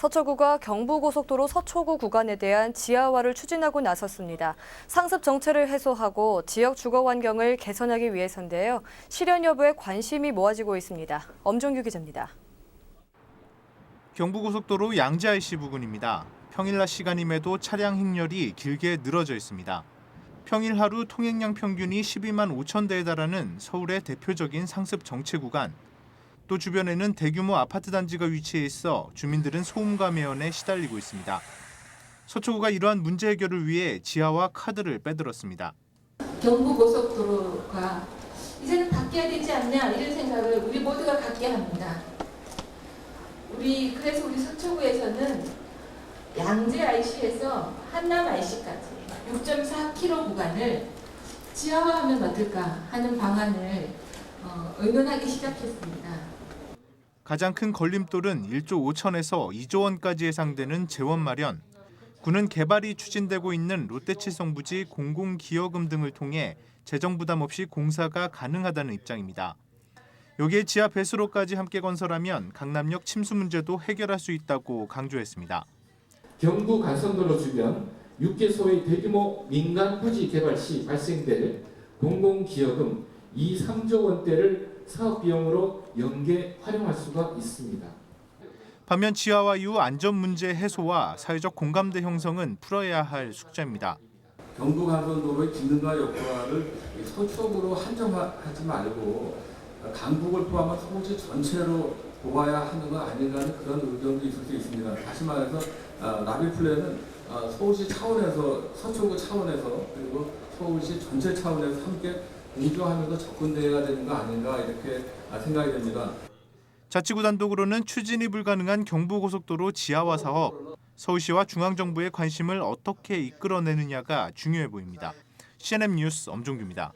서초구가 경부고속도로 서초구 구간에 대한 지하화를 추진하고 나섰습니다. 상습 정체를 해소하고 지역 주거 환경을 개선하기 위해서인데요. 실현 여부에 관심이 모아지고 있습니다. 엄종규 기자입니다. 경부고속도로 양재 IC 부근입니다. 평일 낮 시간임에도 차량 행렬이 길게 늘어져 있습니다. 평일 하루 통행량 평균이 12만 5천 대에 달하는 서울의 대표적인 상습 정체 구간. 또 주변에는 대규모 아파트 단지가 위치해 있어 주민들은 소음과 매연에 시달리고 있습니다. 서초구가 이러한 문제 해결을 위해 지하와 카드를 빼들었습니다. 경부고속도로가 이제는 바뀌어야 되지 않냐 이런 생각을 우리 모두가 갖게 합니다. 우리 그래서 우리 서초구에서는 양재 IC에서 한남 IC까지 6.4km 구간을 지하화하면 어떨까 하는 방안을 어, 의논하기 시작했습니다. 가장 큰 걸림돌은 1조 5천에서 2조 원까지 예상되는 재원 마련. 구는 개발이 추진되고 있는 롯데칠성 부지 공공기여금 등을 통해 재정 부담 없이 공사가 가능하다는 입장입니다. 여기에 지하 배수로까지 함께 건설하면 강남역 침수 문제도 해결할 수 있다고 강조했습니다. 경부 간선도로 주변 6개소의 대규모 민간 부지 개발 시 발생될 공공기여금 2, 3조 원대를 사업 비용으로 연계 활용할 수가 있습니다. 반면 지하화 이후 안전 문제 해소와 사회적 공감대 형성은 풀어야 할 숙제입니다. 경부간선도로의 기능과 역할을 서쪽으로 한정하지 말고 강북을 포함한 서울시 전체로 보아야 하는 거 아닌가 하는 그런 의견도 있을 수 있습니다. 다시 말해서 아, 나비 플랜은 아, 서울시 차원에서 서초구 차원에서 그리고 서울시 전체 차원에서 함께 공조하면서 접근돼야 되는 거 아닌가 이렇게 아, 생각이 됩니다. 자치구 단독으로는 추진이 불가능한 경부고속도로 지하화 사업, 서울시와 중앙정부의 관심을 어떻게 이끌어내느냐가 중요해 보입니다. CNN 뉴스 엄종규입니다.